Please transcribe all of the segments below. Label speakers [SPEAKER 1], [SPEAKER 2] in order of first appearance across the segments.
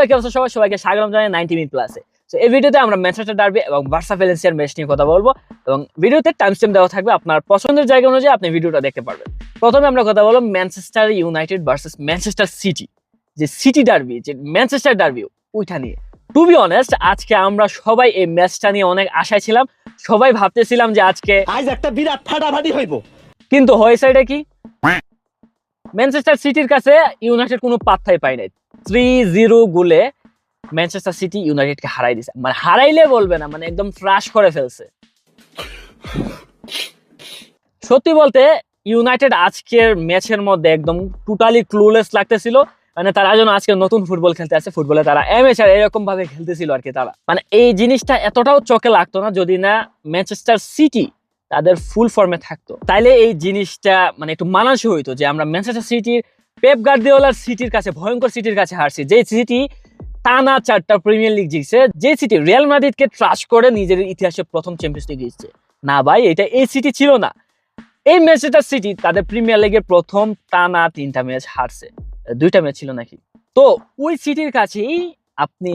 [SPEAKER 1] Hello কি অবস্থা? সবাই সবাইকে স্বাগত জানাই নাইনটি মিনিট প্লাসে তো এই ভিডিওতে আমরা ম্যানচেস্টার ডার্বি এবং বার্সা ভ্যালেন্সিয়ার ম্যাচ নিয়ে কথা বলব এবং ভিডিওতে টাইম স্টেম দেওয়া থাকবে আপনার পছন্দের জায়গা অনুযায়ী আপনি ভিডিওটা দেখতে পারবেন। প্রথমে আমরা কথা বলব Manchester United versus Manchester City যে সিটি ডার্বি যে ম্যানচেস্টার ডার্বি ওইটা নিয়ে। টু বি অনেস্ট আজকে আমরা সবাই এই ম্যাচটা নিয়ে অনেক আশায় ছিলাম। সবাই ভাবতেছিলাম যে আজকে
[SPEAKER 2] আজ একটা বিরাট ফাটাফাটি হইব।
[SPEAKER 1] কিন্তু হয়েছে এটা কি? ম্যানচেস্টার সিটির কাছে ইউনাইটেড কোনো পাত্তাই পায় নাই। থ্রি জিরো গোলে ম্যানচেস্টার সিটি ইউনাইটেডকে হারাই দিছে। মানে হারাইলে বলবে না মানে একদম ফ্রাশ করে ফেলছে। সত্যি বলতে ইউনাইটেড আজকের ম্যাচের মধ্যে একদম টোটালি ক্লুলেস লাগতেছিল। মানে তারা যেন আজকে নতুন ফুটবল খেলতে আছে ফুটবলে তারা এমএচার এরকম ভাবে খেলতেছিল আর কি তারা। মানে এই জিনিসটা এতটাও চোখে লাগতো না, যদি না ম্যানচেস্টার সিটি তাদের ফুল ফর্মে থাকতো। তাইলে এই জিনিসটা মানে একটু মানানসই হইতো যে আমরা ম্যানচেস্টার সিটির পেপ গার্দিওলার সিটির কাছে, ভয়ঙ্কর সিটির কাছে হারছি। যে সিটি টানা চারটা প্রিমিয়ার লিগ জিতছে যে সিটি রিয়াল মাদ্রিদকে ট্রাস্ট করে নিজের ইতিহাসে প্রথম চ্যাম্পিয়ন্স লিগ জিতছে। না ভাই, এটা এই সিটি ছিল না। এই ম্যাচটা সিটি তাদের প্রিমিয়ার লিগের প্রথম টানা তিনটা ম্যাচ হারছে। দুইটা ম্যাচ ছিল নাকি? তো ওই সিটির কাছেই আপনি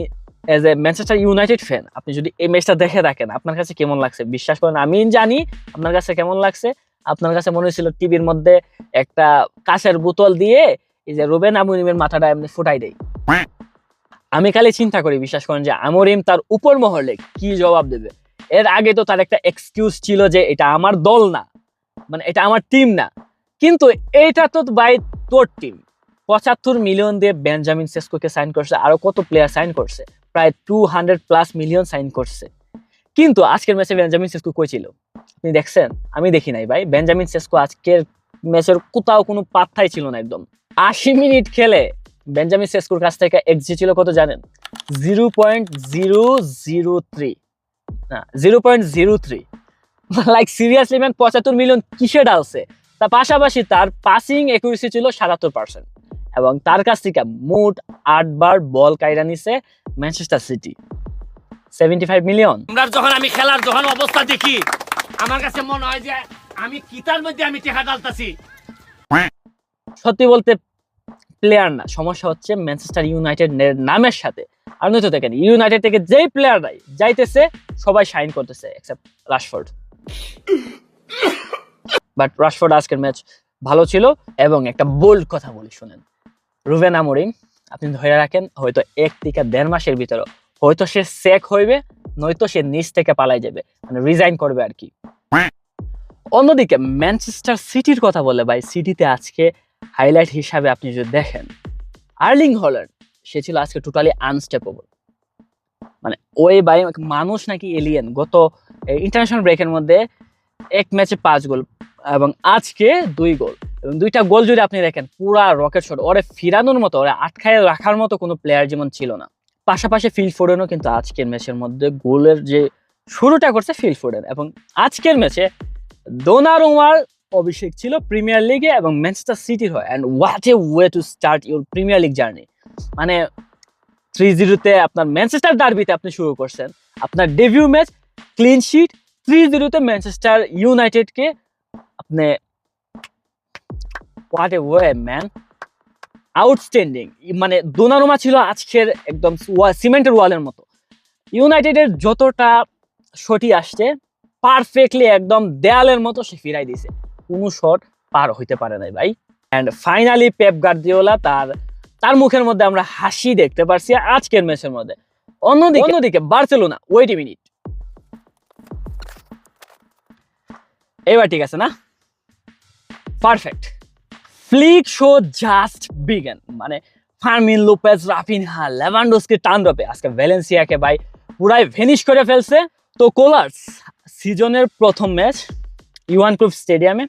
[SPEAKER 1] as a Manchester United fan আপনি যদি এই ম্যাচটা দেখে থাকেন, আপনার কাছে কেমন লাগছে? বিশ্বাস করেন আমি জানি আপনার কাছে কেমন লাগছে। আপনার কাছে মনে হয়েছিল টিভির মধ্যে একটা কাঁচের বোতল দিয়ে এই যে রুবেন আমরিমের মাথাটা এমনি ফুটাই দেয়। আমি খালি চিন্তা করি, বিশ্বাস করেন যে আমরিম তার উপর মহলে কি জবাব দেবে? এর আগে তো তার একটা এক্সকিউজ ছিল যে এটা আমার দল না মানে এটা আমার টিম না। কিন্তু এইটা তো বাই তোর টিম পঁচাত্তর মিলিয়ন দিয়ে বেঞ্জামিন সেসকোকে সাইন করছে, আরও কত প্লেয়ার সাইন করছে? প্রায় two hundred plus million sign করছে। কিন্তু আজকের ম্যাচে বেঞ্জামিন সেসকো কই ছিল? আপনি দেখছেন? আমি দেখি নাই ভাই। বেঞ্জামিন সেসকো আজকের ম্যাচের কোথাও কোনো পাত্তাই ছিল না একদম। আশি মিনিট খেলে বেঞ্জামিন সেসকোর কাছ থেকে এক্সি ছিল কত জানেন? Zero point zero zero three. না, zero point zero three. Like seriously man পঁচাত্তর মিলিয়ন কিসে ডালছে তার পাশাপাশি তার পাসিং একুরেসি ছিল সাতাত্তর পার্সেন্ট এবং তার কাছ থেকে মোট আটবার বল কাইরা নিছে Manchester City seventy five million.
[SPEAKER 2] আমরা যখন আমি খেলার যখন অবস্থা দেখি আমার কাছে মনে হয় যে আমি কিতার মধ্যে আমি টেকা ডালতাছি
[SPEAKER 1] সত্যি বলতে প্লেয়ার না সমস্যা হচ্ছে ম্যানচেস্টার ইউনাইটেড নামের সাথে। আর নয়তো দেখেন ইউনাইটেড থেকে যেই প্লেয়াররাই যাইতেছে সবাই সাইন করতেছে এক্সেপ্ট রাশফোর্ড বাট রাশফোর্ড আজকের ম্যাচ ভালো ছিল এবং একটা বোল্ড কথা বলি শুনেন। রুবেন আমরিম আপনি ধরে রাখেন হয়তো এক থেকে দেড় মাসের ভিতরে হয়তো সে সেক হইবে, নয়তো সে নিচ থেকে পালাই যাবে মানে রিজাইন করবে আর কি। অন্যদিকে ম্যানচেস্টার সিটির কথা বলে ভাই সিটিতে আজকে হাইলাইট হিসাবে আপনি যদি দেখেন আর্লিং হল্যান্ড সে ছিল আজকে টোটালি আনস্টেপেবল মানে ওই বাই মানুষ নাকি এলিয়েন গত ইন্টারন্যাশনাল ব্রেকের মধ্যে এক ম্যাচে পাঁচ গোল এবং আজকে দুই গোল। এবং দুইটা গোল যদি আপনি দেখেন, পুরা রকেট শট ওরে ফিরানোর মতো, ওরে আটকায় রাখার মতো কোনো প্লেয়ার যেমন ছিল না। পাশাপাশি ফিল ফোর্ডেনও কিন্তু আজকের ম্যাচের মধ্যে গোলের যে শুরুটা করছে ফিল ফোর্ডেন এবং আজকের ম্যাচে দোনারুমার অভিষেক ছিল প্রিমিয়ার লিগে এবং ম্যানচেস্টার সিটির হয়। And what a way to start your premier league journey মানে থ্রি জিরোতে আপনার ম্যানচেস্টার ডার্বিতে আপনি শুরু করছেন। আপনার debut match clean sheet three জিরোতে ম্যানচেস্টার ইউনাইটেডকে আপনি what a way man outstanding মানে দোনারুমা ছিল আজকের একদম সিমেন্টের ওয়ালের মতো। ইউনাইটেডের যতটা শটি আসছে পারফেক্টলি একদম দেয়ালের মতো সে ফিরাই দিছে কোনো শট পার হইতে পারে নাই ভাই। অ্যান্ড ফাইনালি পেপ গার্দিওলা তার তার মুখের মধ্যে আমরা হাসি দেখতে পারছি আজকের ম্যাচের মধ্যে। অন্যদিকে অন্যদিকে, বার্সেলোনা ওয়েট এ মিনিট এবার ঠিক আছে না? Perfect flick show just begin মানে ফার্মিন লোপেজ রাফিনহা লেভান্ডোসকে টান রপে। আজকে ভ্যালেন্সিয়াকে ভাই পুরাই ভেনিশ করে ফেলছে। তো কোলার্স সিজনের প্রথম ম্যাচ ইউয়ান ক্রুপ স্টেডিয়ামে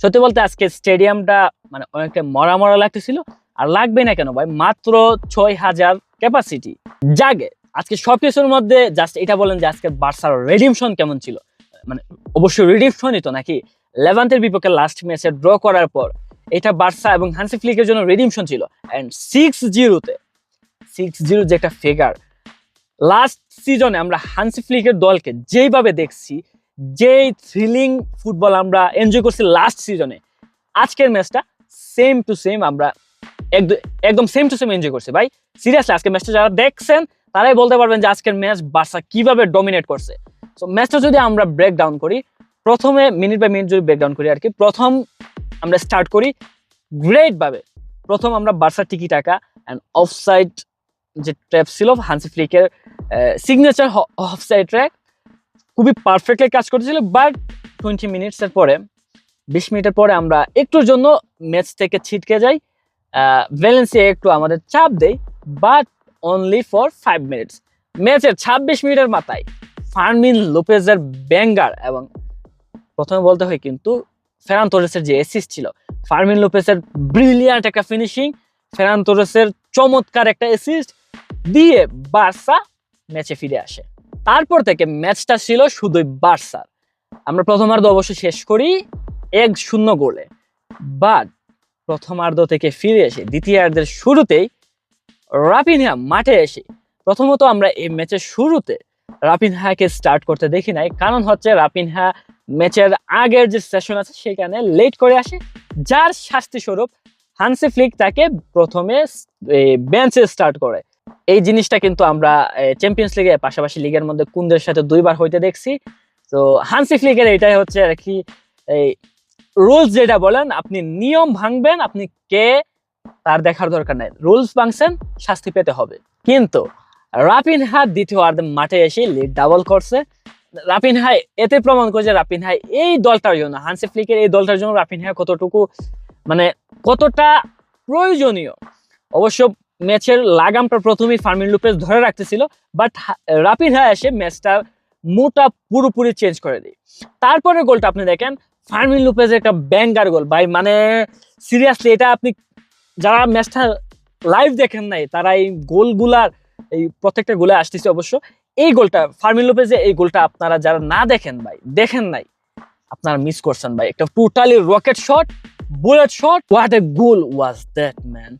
[SPEAKER 1] সত্যি বলতে আজকে স্টেডিয়ামটা মানে অনেকটা মরা মরা লাগতেছিল। আর লাগবে না কেন ভাই? মাত্র ছয় হাজার ক্যাপাসিটি জাগে। আজকে সবকিছুর মধ্যে জাস্ট এটা বলেন যে আজকে বার্সার রেডিমশন কেমন ছিল? মানে অবশ্যই রেডিমশনই তো নাকি? লেভান্তের বিপক্ষে লাস্ট ম্যাচে ড্র করার পর এটা বার্সা এবং হানসি ফ্লিকের জন্য রেডিমশন ছিল। অ্যান্ড সিক্স জিরোতে সিক্স জিরো যে একটা ফিগার লাস্ট সিজনে আমরা হানসি ফ্লিকের দলকে যেইভাবে দেখছি, যেই থ্রিলিং ফুটবল আমরা এনজয় করছি লাস্ট সিজনে আজকের ম্যাচটা সেম টু সেম আমরা একদ- একদম সেম টু সেম এনজয় করছি। ভাই সিরিয়াসলি আজকের ম্যাচটা যারা দেখছেন, তারাই বলতে পারবেন যে আজকের ম্যাচ বার্সা কীভাবে ডমিনেট করছে। সো ম্যাচটা যদি আমরা ব্রেক ডাউন করি, প্রথমে মিনিট বাই মিনিট যদি ব্রেক ডাউন করি আর কি, প্রথম আমরা স্টার্ট করি গ্রেট ভাবে। প্রথম আমরা বার্সার টিকি টাকা অ্যান্ড অফসাইড যে ট্র্যাপ ছিল হানসি ফ্লিকের সিগনেচার অফসাইড ট্র্যাক খুবই পারফেক্টলি কাজ করতেছিল বাট টোয়েন্টি মিনিটসের পরে, বিশ মিনিটের পরে আমরা একটুর জন্য ম্যাচ থেকে ছিটকে যাই। ভ্যালেন্সিয়া একটু আমাদের চাপ দেয় but only for five minutes ম্যাচের ছাব্বিশ মিনিটের মাথায় ফার্মিন লোপেজের ব্যাঙ্গার এবং প্রথমে বলতে হয় কিন্তু ফেরান তোরেসের যে অ্যাসিস্ট ছিল ফার্মিন লোপেজের ব্রিলিয়ান্ট একটা ফিনিশিং ফেরান তোরেসের চমৎকার একটা অ্যাসিস্ট দিয়ে বার্সা ম্যাচে ফিরে আসে। তারপর থেকে ম্যাচটা ছিল শুধুই বার্সার আমরা প্রথমার্ধ অবশ্যই শেষ করি এক শূন্য গোলে। বাট প্রথমার্ধ থেকে ফিরে এসে দ্বিতীয়ার্ধের শুরুতেই রাপিনহা মাঠে এসে প্রথমত আমরা এই ম্যাচের শুরুতে রাপিনহাকে স্টার্ট করতে দেখি নাই। কারণ হচ্ছে রাপিনহা ম্যাচের আগের যে সেশন আছে সেখানে লেট করে আসে, যার শাস্তি স্বরূপ হানসি ফ্লিক তাকে প্রথমে বেঞ্চে স্টার্ট করে। এই জিনিসটা কিন্তু আমরা চ্যাম্পিয়ন্স লিগে পাশাপাশি লিগের মধ্যে কুন্দের সাথে দুইবার হইতে দেখছি। তো হানসি ফ্লিকের এটাই হচ্ছে আর কি এই রুলস যেটা বলেন, আপনি নিয়ম ভাঙবেন, আপনি কে তার দেখার দরকার নাই। রুলস ভাঙছেন, শাস্তি পেতে হবে। কিন্তু রাপিন হাত দ্বিতীয় আর্ধে মাঠে এসে লিড ডাবল করছে। রাপিনহা এতে প্রমাণ করে যে রাপিনহা এই দলটার জন্য হানসি ফ্লিকের এই দলটার জন্য রাপিনহা কতটুকু মানে কতটা প্রয়োজনীয়। অবশ্য ম্যাচের লাগামটা প্রথমেই ফার্মিন লুপেস ধরে রাখতেছিল, বাট রাপিনহা এসে ম্যাচটা মুটা পুরোপুরি চেঞ্জ করে দেয়। তারপরে গোলটা আপনি দেখেন, ফার্মিন লুপেজ একটা ব্যাঙ্গার গোল, ভাই মানে সিরিয়াসলি এটা আপনি যারা ম্যাচটা লাইভ দেখেন নাই, তারা এই গোলগুলার, এই প্রত্যেকটা গোলে আসতেছে অবশ্য। এই গোলটা, ফার্মিন লুপেজে এই গোলটা আপনারা যারা না দেখেন ভাই, দেখেন নাই, আপনারা মিস করছেন ভাই। একটা totally rocket shot bullet shot what a goal was that man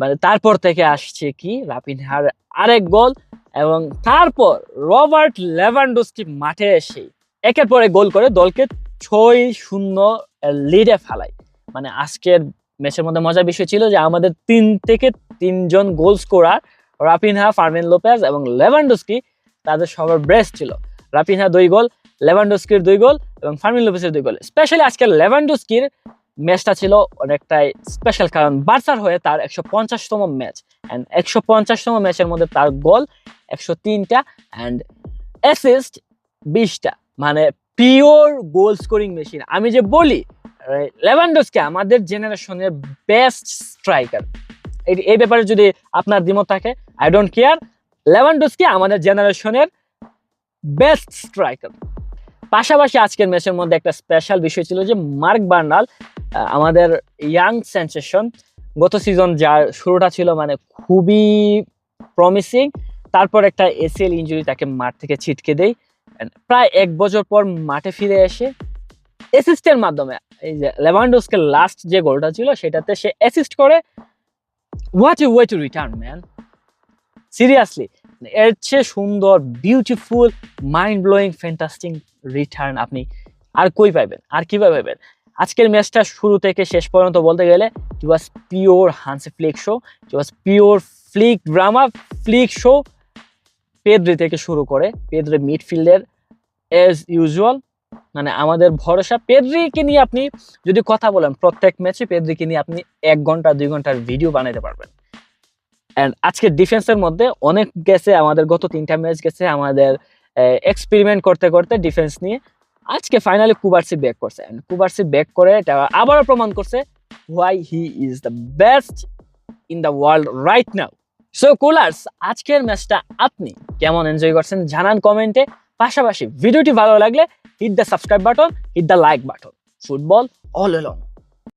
[SPEAKER 1] মানে তারপর থেকে আসছে কি রাপিনহার আরেক গোল এবং তারপর রবার্ট লেভানডোস্কি মাঠে এসে একের পরে গোল করে দলকে ছয় শূন্য লিডে ফেলায়। মানে আজকের ম্যাচের মধ্যে মজার বিষয় ছিল যে আমাদের তিন থেকে তিনজন goal scorer Raphinha Fermin Lopez এবং লেভানডোস্কি তাদের সবার ব্রেস্ট ছিল। রাপিনহা দুই গোল, লেভানডোস্কির দুই গোল এবং ফার্মিন লোপেজের দুই গোল। স্পেশালি আজকে লেভানডোস্কির ম্যাচটা ছিল অনেকটাই স্পেশাল কারণ বার্সার হয়ে তার একশো পঞ্চাশতম ম্যাচ অ্যান্ড একশো পঞ্চাশতম ম্যাচের মধ্যে তার গোল একশো তিনটা অ্যান্ড অ্যাসিস্ট বিশটা। মানে পিওর গোল স্কোরিং মেশিন আমি যে বলি, লেভানডোসকে আমাদের জেনারেশনের বেস্ট স্ট্রাইকার এই ব্যাপারে যদি আপনার দ্বিমত থাকে আই ডোন্ট কেয়ার লেভানডোসকে আমাদের জেনারেশনের বেস্ট স্ট্রাইকার পাশাপাশি আজকের ম্যাচের মধ্যে একটা স্পেশাল বিষয় ছিল যে মার্ক বার্নাল আমাদের ইয়াং সেন্সেশন গত সিজন যার শুরুটা ছিল মানে খুবই প্রমিসিং তারপর একটা এসিএল ইঞ্জুরি তাকে মাঠ থেকে ছিটকে দেয়। প্রায় এক বছর পর মাঠে ফিরে এসে অ্যাসিস্টের মাধ্যমে, এই যে লেভানডোসকে লাস্ট যে গোলটা ছিল সেটাতে সে অ্যাসিস্ট করে। What you way to return man seriously এর চেয়ে সুন্দর beautiful mind blowing fantastic return আপনি আর কই পাইবেন? আর কীভাবে পাইবেন? আজকের ম্যাচটা শুরু থেকে শেষ পর্যন্ত বলতে গেলে it was pure Hansi Flick show it was pure Flick drama Flick show Pedri থেকে শুরু করে পেদ্রি মিডফিল্ডের এজ ইউজুয়াল মানে আমাদের ভরসা পেদ্রিকে নিয়ে আপনি যদি কথা বলেন, প্রত্যেক ম্যাচে পেদ্রিকে নিয়ে আপনি এক ঘণ্টা, দুই ঘণ্টার ভিডিও বানাতে পারবেন। অ্যান্ড আজকে ডিফেন্সের মধ্যে অনেক গেছে, আমাদের গত তিনটা ম্যাচ গেছে, আমাদের এক্সপেরিমেন্ট করতে করতে ডিফেন্স নিয়ে আজকে ফাইনালি কুবার্সি ব্যাক করছে। And কুবার্সি ব্যাক করে এটা আবারও প্রমাণ করছে why he is the best in the world right now so Culers আজকের ম্যাচটা আপনি কেমন এনজয় করছেন জানান কমেন্টে পাশাপাশি ভিডিওটি ভালো লাগলে hit the subscribe button hit the like button football all along